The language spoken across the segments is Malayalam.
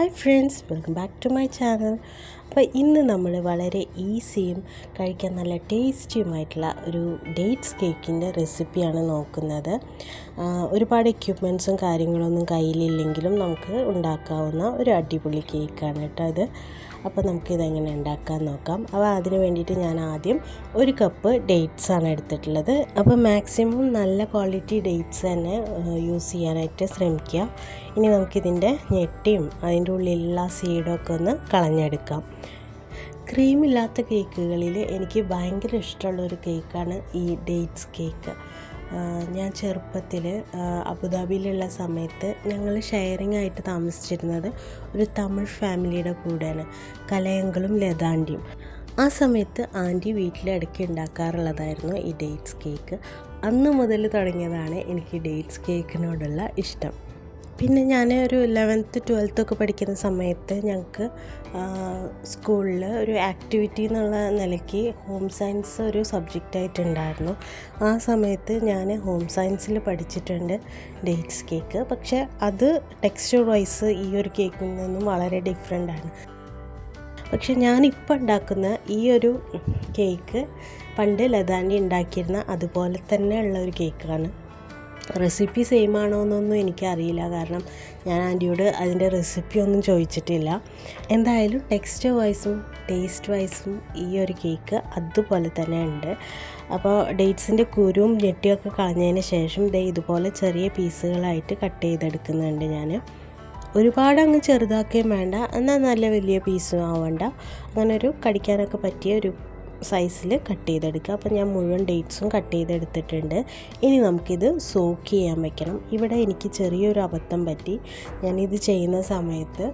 Hi friends welcome back to my channel അപ്പോൾ ഇന്ന് നമ്മൾ വളരെ ഈസിയും കഴിക്കാൻ നല്ല ടേസ്റ്റിയുമായിട്ടുള്ള ഒരു ഡേറ്റ്സ് കേക്കിന്റെ റെസിപ്പിയാണ് നോക്കുന്നത്. ഒരുപാട് എക്യുപ്മെൻസും കാര്യങ്ങളൊന്നും കയ്യിലില്ലെങ്കിലും നമുക്ക് ഉണ്ടാക്കാവുന്ന ഒരു അടിപൊളി കേക്കാണ് കേട്ടോ ഇത്. അപ്പോൾ നമുക്കിതെങ്ങനെ ഉണ്ടാക്കാൻ നോക്കാം. അപ്പോൾ അതിന് വേണ്ടിയിട്ട് ഞാൻ ആദ്യം ഒരു കപ്പ് ഡേറ്റ്സ് ആണ് എടുത്തിട്ടുള്ളത്. അപ്പോൾ മാക്സിമം നല്ല ക്വാളിറ്റി ഡേറ്റ്സ് തന്നെ യൂസ് ചെയ്യാനായിട്ട് ശ്രമിക്കുക ഇനി നമുക്കിതിന്റെ ഞെട്ടിയും അതിന്റെ ഉള്ളിലുള്ള സീഡൊക്കെ ഒന്ന് കളഞ്ഞെടുക്കാം. ക്രീമില്ലാത്ത കേക്കുകളിൽ എനിക്ക് ഭയങ്കര ഇഷ്ടമുള്ള ഒരു കേക്കാണ് ഈ ഡേറ്റ്സ് കേക്ക് ഞാൻ ചെറുപ്പത്തിൽ അബുദാബിയിലുള്ള സമയത്ത് ഞങ്ങൾ ഷെയറിംഗ് ആയിട്ട് താമസിച്ചിരുന്നത് ഒരു തമിഴ് ഫാമിലിയുടെ കൂടെയാണ് കലയങ്കളും ലതാണ്ടിയും. ആ സമയത്ത് ആന്റി വീട്ടിൽ ഇടയ്ക്ക് ഉണ്ടാക്കാറുള്ളതായിരുന്നു ഈ ഡേറ്റ്സ് കേക്ക് അന്ന് മുതൽ തുടങ്ങിയതാണ് എനിക്ക് ഡേറ്റ്സ് കേക്കിനോടുള്ള ഇഷ്ടം. പിന്നെ ഞാൻ ഒരു ലെവൻത്ത് ട്വൽത്ത് ഒക്കെ പഠിക്കുന്ന സമയത്ത് ഞങ്ങൾക്ക് സ്കൂളിൽ ഒരു ആക്ടിവിറ്റി എന്നുള്ള നിലയ്ക്ക് ഹോം സയൻസ് ഒരു സബ്ജക്റ്റായിട്ടുണ്ടായിരുന്നു ആ സമയത്ത് ഞാൻ ഹോം സയൻസിൽ പഠിച്ചിട്ടുണ്ട് ഡേറ്റ്സ് കേക്ക് പക്ഷേ അത് ടെക്സ്ചർ വൈസ് ഈ ഒരു കേക്കിൽ നിന്നും വളരെ ഡിഫറെന്റ് ആണ്. പക്ഷെ ഞാനിപ്പോൾ ഉണ്ടാക്കുന്ന ഈ ഒരു കേക്ക് പണ്ട് ലതാന്റെ ഉണ്ടാക്കിയിരുന്ന അതുപോലെ തന്നെ ഉള്ള ഒരു കേക്കാണ് റെസിപ്പി സെയിം ആണോ എന്നൊന്നും എനിക്കറിയില്ല. കാരണം ഞാൻ ആന്റിയോട് അതിന്റെ റെസിപ്പി ഒന്നും ചോദിച്ചിട്ടില്ല. എന്തായാലും ടെക്സ്റ്റ് വൈസും ടേസ്റ്റ് വൈസും ഈ ഒരു കേക്ക് അതുപോലെ തന്നെ ഉണ്ട്. അപ്പോൾ ഡേറ്റ്സിന്റെ കുരുവും ഞെട്ടിയൊക്കെ കളഞ്ഞതിന് ശേഷം ദേ ഇതുപോലെ ചെറിയ പീസുകളായിട്ട് കട്ട് ചെയ്തെടുക്കുന്നുണ്ട് ഞാൻ. ഒരുപാട് അങ്ങ് ചെറുതാക്കുകയും വേണ്ട. എന്നാൽ നല്ല വലിയ പീസും ആവണ്ട. അങ്ങനെ ഒരു കടിക്കാനൊക്കെ പറ്റിയ ഒരു സൈസിൽ കട്ട് ചെയ്തെടുക്കുക. അപ്പോൾ ഞാൻ മുഴുവൻ ഡേറ്റ്സും കട്ട് ചെയ്തെടുത്തിട്ടുണ്ട്. ഇനി നമുക്കിത് സോക്ക് ചെയ്യാൻ വെക്കണം. ഇവിടെ എനിക്ക് ചെറിയൊരു അബദ്ധം പറ്റി. ഞാനിത് ചെയ്യുന്ന സമയത്ത്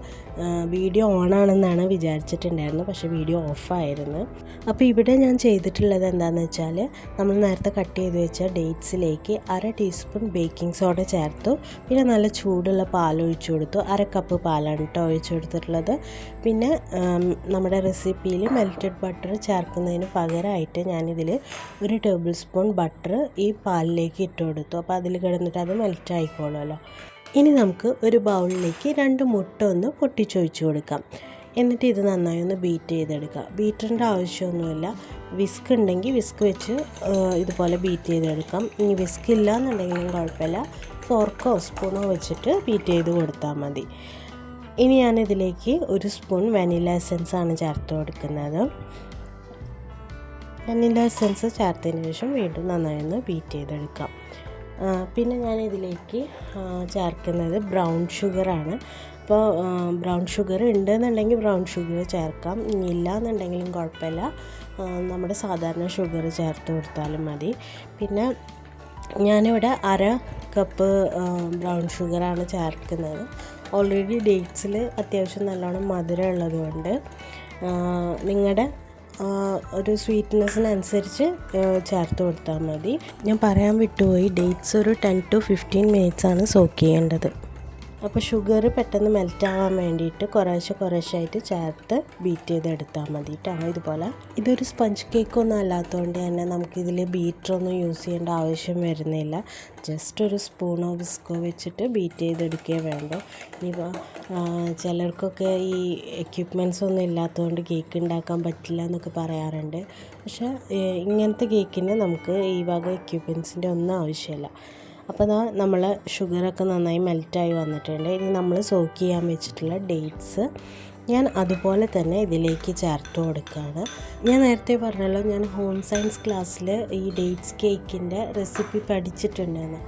വീഡിയോ ഓണാണെന്നാണ് വിചാരിച്ചിട്ടുണ്ടായിരുന്നത്. പക്ഷേ വീഡിയോ ഓഫായിരുന്നു അപ്പോൾ ഇവിടെ ഞാൻ ചെയ്തിട്ടുള്ളത് എന്താണെന്ന് വെച്ചാൽ നമ്മൾ നേരത്തെ കട്ട് ചെയ്ത് വെച്ച ഡേറ്റ്സിലേക്ക് അര ടീസ്പൂൺ ബേക്കിംഗ് സോഡ ചേർത്തു. പിന്നെ നല്ല ചൂടുള്ള പാൽ ഒഴിച്ചു കൊടുത്തു. അര കപ്പ് പാലാണ് കേട്ടോ ഒഴിച്ചു കൊടുത്തിട്ടുള്ളത്. പിന്നെ നമ്മുടെ റെസിപ്പിയിൽ മെൽറ്റഡ് ബട്ടർ ചേർക്കുന്നതിന് പകരമായിട്ട് ഞാനിതിൽ ഒരു ടേബിൾ സ്പൂൺ ബട്ടർ ഈ പാലിലേക്ക് ഇട്ട് കൊടുത്തു. അപ്പോൾ അതിൽ കിടന്നിട്ട് അത് മെൽറ്റ് ആയിക്കോളുമല്ലോ. ഇനി നമുക്ക് ഒരു ബൗളിലേക്ക് രണ്ട് മുട്ട ഒന്ന് പൊട്ടിച്ചൊഴിച്ച് കൊടുക്കാം. എന്നിട്ട് ഇത് നന്നായി ഒന്ന് ബീറ്റ് ചെയ്തെടുക്കുക. ബീറ്ററിന്റെ ആവശ്യമൊന്നുമില്ല. വിസ്ക് ഉണ്ടെങ്കിൽ വിസ്ക് വെച്ച് ഇതുപോലെ ബീറ്റ് ചെയ്തെടുക്കാം. ഇനി വിസ്ക് ഇല്ല എന്നുണ്ടെങ്കിലും കുഴപ്പമില്ല. ഫോർക്കോ സ്പൂണോ വെച്ചിട്ട് ബീറ്റ് ചെയ്ത് കൊടുത്താൽ മതി. ഇനി ഞാനിതിലേക്ക് ഒരു സ്പൂൺ വനില എസൻസ് ആണ് ചേർത്ത് കൊടുക്കുന്നത്. വനില എസൻസ് ചേർത്തതിന് ശേഷം വീണ്ടും നന്നായി ഒന്ന് ബീറ്റ് ചെയ്തെടുക്കാം. പിന്നെ ഞാൻ ഇതിലേക്ക് ചേർക്കുന്നത് ബ്രൗൺ ഷുഗറാണ്. അപ്പോൾ ബ്രൗൺ ഷുഗർ ഉണ്ടെന്നുണ്ടെങ്കിൽ ബ്രൗൺ ഷുഗർ ചേർക്കാം. ഇല്ല എന്നുണ്ടെങ്കിലും കുഴപ്പമില്ല നമ്മുടെ സാധാരണ ഷുഗർ ചേർത്ത് കൊടുത്താലും മതി. പിന്നെ ഞാനിവിടെ അര കപ്പ് ബ്രൗൺ ഷുഗറാണ് ചേർക്കുന്നത്. ഓൾറെഡി ഡേറ്റ്സിൽ അത്യാവശ്യം നല്ലോണം മധുരം ഉള്ളതുകൊണ്ട് നിങ്ങളുടെ ഒരു സ്വീറ്റ്നെസ്സിനനുസരിച്ച് ചേർത്ത് കൊടുത്താൽ മതി. ഞാൻ പറയാൻ വിട്ടുപോയി ഡേറ്റ്സ് ഒരു ടെൻ ടു ഫിഫ്റ്റീൻ മിനിറ്റ്സ് ആണ് സോക്ക് ചെയ്യേണ്ടത്. അപ്പോൾ ഷുഗർ പെട്ടെന്ന് മെൽറ്റ് ആവാൻ വേണ്ടിയിട്ട് കുറേശ്ശെ കുറേശ്ശായിട്ട് ചേർത്ത് ബീറ്റ് ചെയ്തെടുത്താൽ മതി കേട്ടോ ഇതുപോലെ. ഇതൊരു സ്പഞ്ച് കേക്കൊന്നും അല്ലാത്തതുകൊണ്ട് തന്നെ നമുക്കിതിൽ ബീറ്ററൊന്നും യൂസ് ചെയ്യേണ്ട ആവശ്യം വരുന്നില്ല. ജസ്റ്റ് ഒരു സ്പൂണോ വിസ്കോ വെച്ചിട്ട് ബീറ്റ് ചെയ്തെടുക്കുകയേ വേണ്ടൂ. ഇനിയിപ്പോൾ ചിലർക്കൊക്കെ ഈ എക്യുപ്മെന്റ്സ് ഒന്നും ഇല്ലാത്തതുകൊണ്ട് കേക്ക് ഉണ്ടാക്കാൻ പറ്റില്ല എന്നൊക്കെ പറയാറുണ്ട്. പക്ഷേ ഇങ്ങനത്തെ കേക്കിന് നമുക്ക് ഈ വക എക്യുപ്മെന്റ്സിന്റെ ഒന്നും ആവശ്യമില്ല. അപ്പോൾ ഇതാ നമ്മൾ ഷുഗറൊക്കെ നന്നായി മെൽറ്റായി വന്നിട്ടുണ്ട്. ഇനി നമ്മൾ സോക്ക് ചെയ്യാൻ വെച്ചിട്ടുള്ള ഡേറ്റ്സ് ഞാൻ അതുപോലെ തന്നെ ഇതിലേക്ക് ചേർത്ത് കൊടുക്കുകയാണ് ഞാൻ നേരത്തെ പറഞ്ഞല്ലോ ഞാൻ ഹോം സയൻസ് ക്ലാസ്സിൽ ഈ ഡേറ്റ്സ് കേക്കിന്റെ റെസിപ്പി പഠിച്ചിട്ടുണ്ടെന്ന്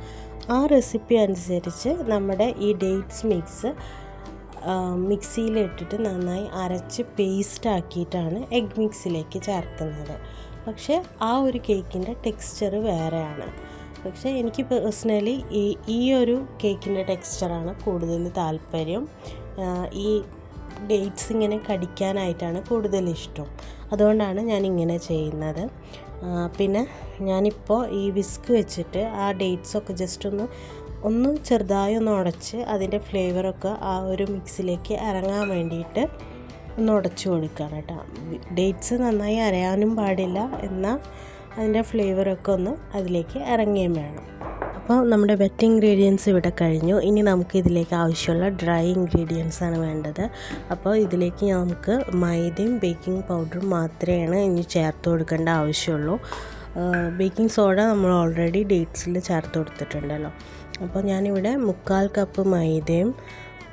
ആ റെസിപ്പി അനുസരിച്ച് നമ്മുടെ ഈ ഡേറ്റ്സ് മിക്സ് മിക്സിയിലിട്ടിട്ട് നന്നായി അരച്ച് പേസ്റ്റ് ആക്കിയിട്ടാണ് എഗ് മിക്സിലേക്ക് ചേർക്കുന്നത്. പക്ഷേ ആ ഒരു കേക്കിന്റെ ടെക്സ്ചർ വേറെയാണ്. പക്ഷേ എനിക്ക് പേഴ്സണലി ഈ ഈ ഒരു കേക്കിന്റെ ടെക്സ്ചറാണ് കൂടുതൽ താല്പര്യം. ഈ ഡേറ്റ്സ് ഇങ്ങനെ കടിക്കാനായിട്ടാണ് കൂടുതൽ ഇഷ്ടം. അതുകൊണ്ടാണ് ഞാൻ ഇങ്ങനെ ചെയ്യുന്നത്. പിന്നെ ഞാനിപ്പോൾ ഈ വിസ്ക് വെച്ചിട്ട് ആ ഡേറ്റ്സൊക്കെ ജസ്റ്റ് ഒന്ന് ഒന്ന് ചെറുതായി ഒന്ന് ഉടച്ച് അതിന്റെ ഫ്ലേവറൊക്കെ ആ ഒരു മിക്സിലേക്ക് ഇറങ്ങാൻ വേണ്ടിയിട്ട് ഒന്ന് ഉടച്ചു കൊടുക്കുകയാണ് കേട്ടോ. ഡേറ്റ്സ് നന്നായി അരയാനും പാടില്ല എന്നാൽ അതിന്റെ ഫ്ലേവറൊക്കെ ഒന്ന് അതിലേക്ക് ഇറങ്ങുകയും വേണം. അപ്പോൾ നമ്മുടെ വെറ്റ് ഇൻഗ്രീഡിയൻസ് ഇവിടെ കഴിഞ്ഞു. ഇനി നമുക്ക് ഇതിലേക്ക് ആവശ്യമുള്ള ഡ്രൈ ഇൻഗ്രീഡിയൻസ് ആണ് വേണ്ടത്. അപ്പോൾ ഇതിലേക്ക് നമുക്ക് മൈദയും ബേക്കിംഗ് പൗഡറും മാത്രമേ ഇനി ചേർത്ത് കൊടുക്കേണ്ട ആവശ്യമുള്ളൂ. ബേക്കിംഗ് സോഡ നമ്മൾ ഓൾറെഡി ഡേറ്റ്സിൽ ചേർത്ത് കൊടുത്തിട്ടുണ്ടല്ലോ. അപ്പോൾ ഞാനിവിടെ മുക്കാൽ കപ്പ് മൈദയും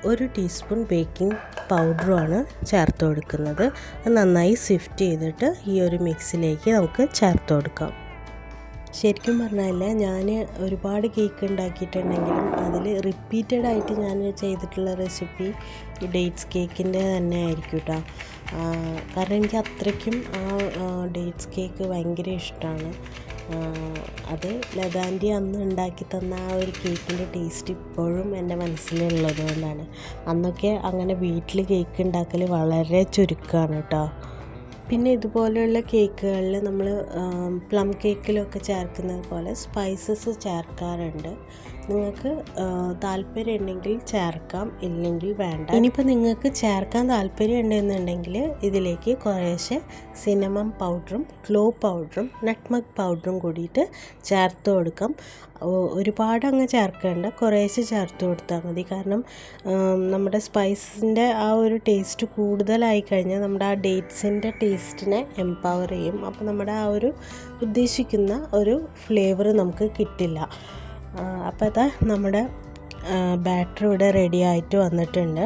ഒരു ടീസ്പൂൺ ബേക്കിംഗ് പൗഡറുമാണ് ചേർത്ത് കൊടുക്കുന്നത് നന്നായി സിഫ്റ്റ് ചെയ്തിട്ട് ഈ ഒരു മിക്സിലേക്ക് നമുക്ക് ചേർത്ത് കൊടുക്കാം ശരിക്കും പറഞ്ഞാൽ ഞാൻ ഒരുപാട് കേക്ക് ഉണ്ടാക്കിയിട്ടുണ്ടെങ്കിലും അതിൽ റിപ്പീറ്റഡ് ആയിട്ട് ഞാൻ ചെയ്തിട്ടുള്ള റെസിപ്പി ഡേറ്റ്സ് കേക്കിന്റെ തന്നെ ആയിരിക്കും കേട്ടോ കാരണം എനിക്ക് അത്രയ്ക്കും ആ ഡേറ്റ്സ് കേക്ക് ഭയങ്കര ഇഷ്ടമാണ് അത് ലതാന്റെ അന്ന് ഉണ്ടാക്കി തന്ന ആ ഒരു കേക്കിന്റെ ടേസ്റ്റ് ഇപ്പോഴും എന്റെ മനസ്സിലുള്ളത് കൊണ്ടാണ്. അന്നൊക്കെ അങ്ങനെ വീട്ടിൽ കേക്ക് ഉണ്ടാക്കൽ വളരെ ചുരുക്കമാണ് കേട്ടോ പിന്നെ ഇതുപോലെയുള്ള കേക്കുകളിൽ നമ്മൾ പ്ലം കേക്കിലൊക്കെ ചേർക്കുന്നത് പോലെ സ്പൈസസ് ചേർക്കാറുണ്ട്. നിങ്ങൾക്ക് താല്പര്യം ഉണ്ടെങ്കിൽ ചേർക്കാം ഇല്ലെങ്കിൽ വേണ്ട. ഇനിയിപ്പോൾ നിങ്ങൾക്ക് ചേർക്കാൻ താല്പര്യം ഉണ്ടെന്നുണ്ടെങ്കിൽ ഇതിലേക്ക് കുറേശ്ശെ സിനമം പൗഡറും ക്ലോ പൗഡറും നട്ട്മക് പൗഡറും കൂടിയിട്ട് ചേർത്ത് കൊടുക്കാം. ഒരുപാട് അങ്ങ് ചേർക്കേണ്ട കുറേശ്ശെ ചേർത്ത് കൊടുത്താൽ മതി. കാരണം നമ്മുടെ സ്പൈസിന്റെ ആ ഒരു ടേസ്റ്റ് കൂടുതലായി കഴിഞ്ഞാൽ നമ്മുടെ ആ ഡേറ്റ്സിന്റെ ടേസ്റ്റിനെ എംപവർ ചെയ്യും. അപ്പോൾ നമ്മുടെ ആ ഒരു ഉദ്ദേശിക്കുന്ന ഒരു ഫ്ലേവർ നമുക്ക് കിട്ടില്ല. അപ്പോൾ അതാ നമ്മുടെ ബാറ്ററി ഇവിടെ റെഡി ആയിട്ട് വന്നിട്ടുണ്ട്.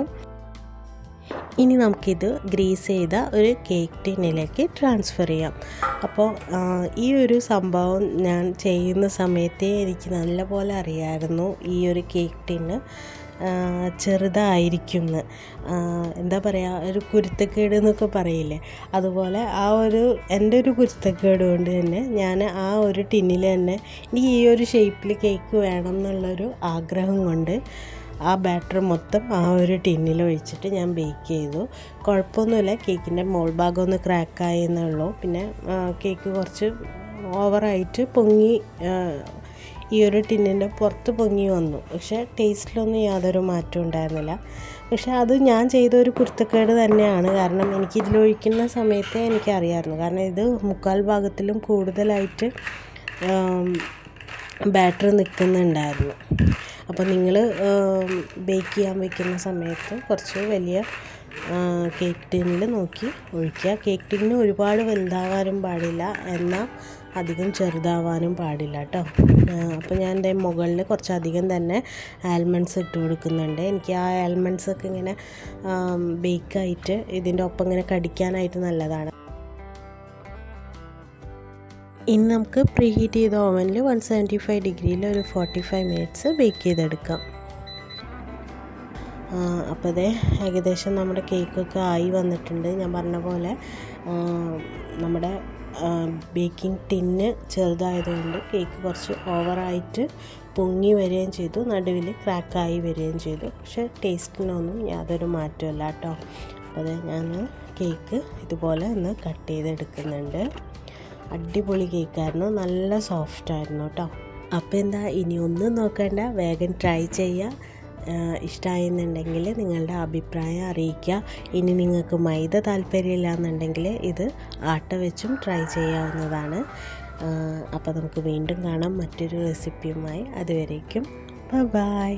ഇനി നമുക്കിത് ഗ്രീസ് ചെയ്ത ഒരു കേക്ക് ടിന്നിലേക്ക് ട്രാൻസ്ഫർ ചെയ്യാം. അപ്പോൾ ഈ ഒരു സംഭവം ഞാൻ ചെയ്യുന്ന സമയത്തേ എനിക്ക് നല്ലപോലെ അറിയായിരുന്നു ഈ ഒരു കേക്ക് ടിന്ന് ചെറുതായിരിക്കും എന്ന് എന്താ പറയുക ഒരു കുരുത്തക്കേട് എന്നൊക്കെ പറയില്ലേ? അതുപോലെ ആ ഒരു എന്റെ ഒരു കുരുത്തക്കേട് കൊണ്ട് തന്നെ ഞാൻ ആ ഒരു ടിന്നിൽ തന്നെ ഇനി ഈ ഒരു ഷേപ്പിൽ കേക്ക് വേണം എന്നുള്ളൊരു ആഗ്രഹം കൊണ്ട് ആ ബാറ്റർ മൊത്തം ആ ഒരു ടിന്നിൽ ഒഴിച്ചിട്ട് ഞാൻ ബേക്ക് ചെയ്തു. കുഴപ്പമൊന്നുമില്ല കേക്കിന്റെ മോൾ ഭാഗം ഒന്ന് ക്രാക്കായി എന്നുള്ളൂ പിന്നെ കേക്ക് കുറച്ച് ഓവറായിട്ട് പൊങ്ങി ഈ ഒരു ടിന്നിന്റെ പുറത്ത് പൊങ്ങി വന്നു. പക്ഷേ ടേസ്റ്റിലൊന്നും യാതൊരു മാറ്റവും ഉണ്ടായിരുന്നില്ല. പക്ഷേ അത് ഞാൻ ചെയ്ത ഒരു കുരുത്തക്കേട് തന്നെയാണ്. കാരണം എനിക്ക് ഇതിലൊഴിക്കുന്ന സമയത്തെ എനിക്കറിയാമായിരുന്നു കാരണം ഇത് മുക്കാൽ ഭാഗത്തിലും കൂടുതലായിട്ട് ബാറ്ററി നിൽക്കുന്നുണ്ടായിരുന്നു. അപ്പോൾ നിങ്ങൾ ബേക്ക് ചെയ്യാൻ വയ്ക്കുന്ന സമയത്ത് കുറച്ച് വലിയ കേക്ക് ടിന്നിൽ നോക്കി ഒഴിക്കുക. കേക്ക് ടിന്നിന് ഒരുപാട് വലുതാവാനും പാടില്ല. എന്നാൽ അധികം ചെറുതാവാനും പാടില്ല കേട്ടോ. അപ്പോൾ ഞാൻ എന്റെ മുകളിൽ കുറച്ചധികം തന്നെ ആൽമണ്ട്സ് ഇട്ട് കൊടുക്കുന്നുണ്ട്. എനിക്ക് ആ ആൽമണ്ട്സ് ഒക്കെ ഇങ്ങനെ ബേക്കായിട്ട് ഇതിന്റെ ഒപ്പം ഇങ്ങനെ കടിക്കാനായിട്ട് നല്ലതാണ്. ഇനി നമുക്ക് പ്രീ ഹീറ്റ് ചെയ്ത ഓവനിൽ വൺ സെവന്റി ഫൈവ് ഡിഗ്രിയിൽ ഒരു ഫോർട്ടി ഫൈവ് മിനിറ്റ്സ് ബേക്ക് ചെയ്തെടുക്കാം അപ്പോൾ അതേ ഏകദേശം നമ്മുടെ കേക്കൊക്കെ ആയി വന്നിട്ടുണ്ട്. ഞാൻ പറഞ്ഞ പോലെ നമ്മുടെ ബേക്കിംഗ് ടിന്ന് ചെറുതായതുകൊണ്ട് കേക്ക് കുറച്ച് ഓവറായിട്ട് പൊങ്ങി വരികയും ചെയ്തു. നടുവിൽ ക്രാക്കായി വരികയും ചെയ്തു. പക്ഷേ ടേസ്റ്റിനൊന്നും യാതൊരു മാറ്റമില്ല കേട്ടോ. അപ്പോൾ ഞാൻ കേക്ക് ഇതുപോലെ ഒന്ന് കട്ട് ചെയ്തെടുക്കുന്നുണ്ട്. അടിപൊളി കേക്കായിരുന്നു. നല്ല സോഫ്റ്റ് ആയിരുന്നു കേട്ടോ. അപ്പോൾ എന്താ ഇനി ഒന്നും നോക്കണ്ട. വേഗം ട്രൈ ചെയ്യുക. ഇഷ്ടമായെന്നുണ്ടെങ്കിൽ നിങ്ങളുടെ അഭിപ്രായം അറിയിക്കുക. ഇനി നിങ്ങൾക്ക് മൈദ താല്പര്യമില്ല എന്നുണ്ടെങ്കിൽ ഇത് ആട്ട വെച്ചും ട്രൈ ചെയ്യാവുന്നതാണ്. അപ്പോൾ നമുക്ക് വീണ്ടും കാണാം. മറ്റൊരു റെസിപ്പിയുമായി അതുവരേക്കും. ബൈ